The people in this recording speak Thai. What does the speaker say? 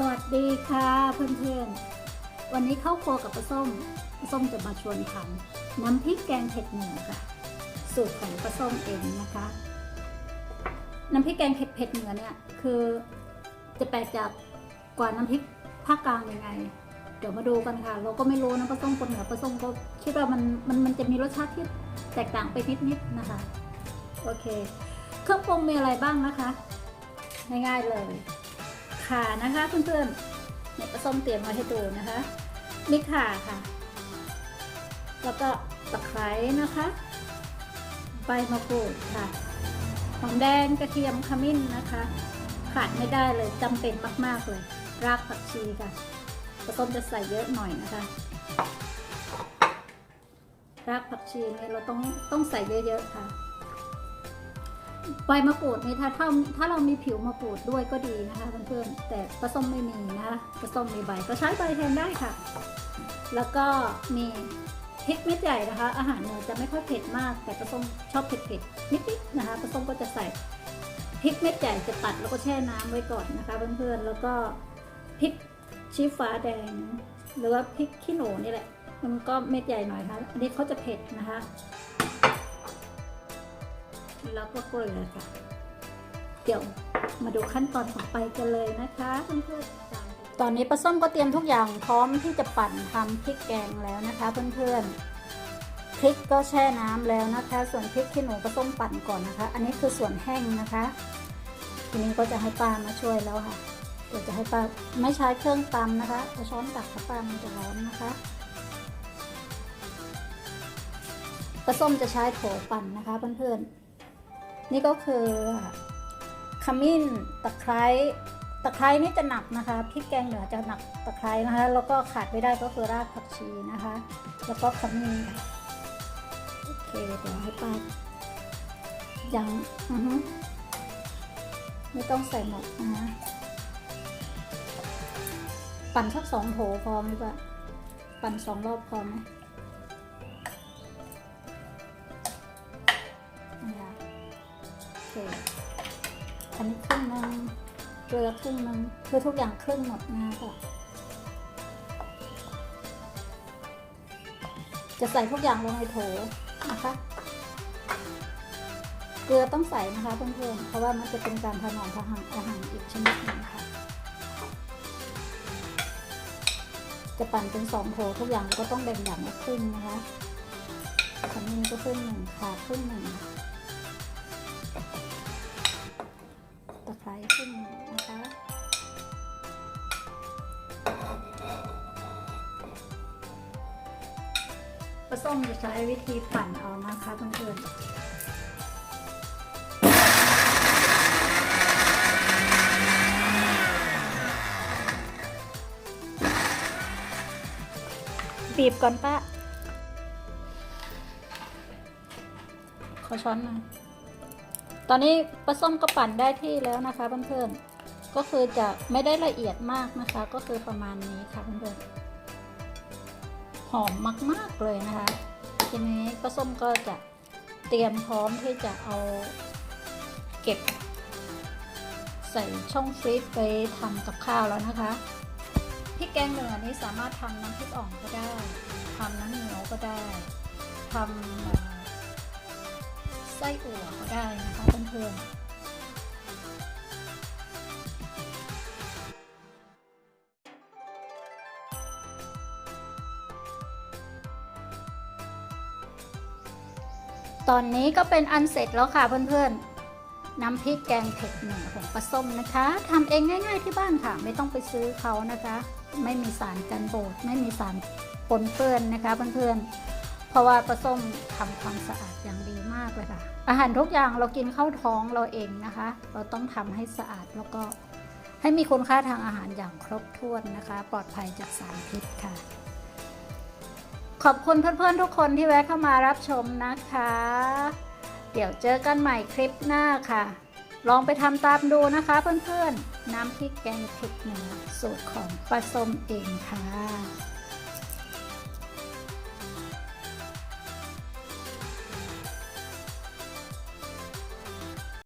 สวัสดีค่ะเพื่อนๆ วันนี้เข้าครัวกับปลาส้มปลาส้มจะมาชวนทำน้ำพริกแกงเผ็ดเหนือค่ะ สูตรของปลาส้มเองนะคะ น้ำพริกแกงเผ็ดเผ็ดเหนือเนี่ยคือจะแปลกจากกว่าน้ำพริกภาคกลางยังไง เดี๋ยวมาดูกันค่ะ เราก็ไม่รู้นะปลาส้มคนเหนือปลาส้มก็คิดว่ามันมันมันจะมีรสชาติที่แตกต่างไปนิดๆนะคะ โอเค เครื่องปรุงมีอะไรบ้างนะคะ ง่ายๆเลย ข่านะคะเพื่อนๆเนี่ยส้มเตรียมไว้ให้ดูนะคะมีข่าค่ะ แล้วก็ตะไคร้นะคะ ใบมะกรูดค่ะหอมแดงกระเทียมขมิ้นนะคะ ขาดไม่ได้เลยจำเป็นมากๆเลย รากผักชีค่ะปลาส้มจะใส่เยอะหน่อยนะคะ รากผักชีเนี่ยเราต้องต้องใส่เยอะๆค่ะ ใบมะกรูดนี่ถ้าถ้าถ้าเรามีผิวมะกรูดด้วยก็ดีนะคะเพื่อนๆแต่ปลาส้มไม่มีนะคะปลาส้มมีใบก็ใช้ใบแทนได้ค่ะ แล้วก็มีพริกเม็ดใหญ่นะคะ อาหารเนือจะไม่ค่อยเผ็ดมาก แต่ปลาส้มชอบเผ็ดๆนิดๆนะคะปลาส้มก็จะใส่พริกเม็ดใหญ่จะตัดแล้วก็แช่น้ำไว้ก่อนนะคะเพื่อนๆแล้วก็พริกชี้ฟ้าแดง หรือว่าพริกขี้หนูนี่แหละมันก็เม็ดใหญ่หน่อยค่ะอันนี้เขาจะเผ็ดนะคะ แล้วก็เกลือค่ะ เดี๋ยวมาดูขั้นตอนต่อไปกันเลยนะคะเพื่อนๆตอนนี้ปลาส้มก็เตรียมทุกอย่างพร้อมที่จะปั่นทำพริกแกงแล้วนะคะ เพื่อนๆพริกก็แช่น้ำแล้วนะคะ ส่วนพริกขี้หนูปลาส้มปั่นก่อนนะคะ อันนี้คือส่วนแห้งนะคะ ทีนี้ก็จะให้ป้ามาช่วยแล้วค่ะเดี๋ยวจะให้ป้าไม่ใช้เครื่องตำนะคะเอาช้อนตักค่ะป้ามันจะร้อนนะคะปลาส้มจะใช้โถปั่นนะคะเพื่อนๆ นี่ก็คือขมิ้นตะไคร้ตะไคร้นี่จะหนักนะคะพริกแกงเหนือจะหนักตะไคร้นะคะ แล้วก็ขาดไม่ได้ก็คือรากผักชีนะคะ แล้วก็ขมิ้นค่ะโอเคเดี๋ยวให้ป้ายังอือฮึไม่ต้องใส่หมดนะคะปั่นสักสองโถพอไหมป้าปั่นสองรอบพอไหม อเคอันนี้ครึ่งนึงเกลือครึ่งนึงคือทุกอย่างครึ่งหมดนะคะจะใส่ทุกอย่างลงในโถนะคะ เกลือต้องใส่นะคะเพื่อนๆ เพราะว่ามันจะเป็นการถนอมอาหารอาหารอีกชนิดหนึงค่ะ จะปั่นเป็นสองโถทุกอย่างก็ต้องแบ่งอย่างละครึ่งนะคะขมิ้นก็ครึ่งหนึ่งขาครึ่งหนึ่ง ขึ้นนะคะปลาส้มจะใช้วิธีปั่นเอานะคะเพื่อนๆบีบก่อนป้าขอช้อนหน่อย ตอนนี้ปลาส้มก็ปั่นได้ที่แล้วนะคะเพื่อนๆ ก็คือจะไม่ได้ละเอียดมากนะคะ ก็คือประมาณนี้ค่ะเพื่อนๆ หอมมากๆเลยนะคะ ทีนี้ปลาส้มก็จะเตรียมพร้อมที่จะเอาเก็บ ใส่ช่องฟรีซไปทำกับข้าวแล้วนะคะพริกแกงเหนือนี้สามารถทำน้ำพริกอ่องก็ได้ทำน้ำเหนียวก็ได้ทำ ไส้อั่วก็ได้นะคะเพื่อนๆตอนนี้ก็เป็นอันเสร็จแล้วค่ะเพื่อนๆ น้ำพริกแกงเผ็ดหนือของปลาส้มนะคะทำเองง่ายๆที่บ้านค่ะ ไม่ต้องไปซื้อเขานะคะ ไม่มีสารกันบูดไม่มีสารปนเปื้อนนะคะเพื่อนๆ เพราะว่าปลาส้มทำความสะอาดอย่างดีมากเลยค่ะ อาหารทุกอย่างเรากินเข้าท้องเราเองนะคะ เราต้องทำให้สะอาดแล้วก็ให้มีคุณค่าทางอาหารอย่างครบถ้วนนะคะ ปลอดภัยจากสารพิษค่ะ ขอบคุณเพื่อนๆทุกคนที่แวะเข้ามารับชมนะคะ เดี๋ยวเจอกันใหม่คลิปหน้าค่ะ ลองไปทำตามดูนะคะเพื่อนๆ น้ำพริกแกงเผ็ดเหนือสูตรของปลาส้มเองค่ะ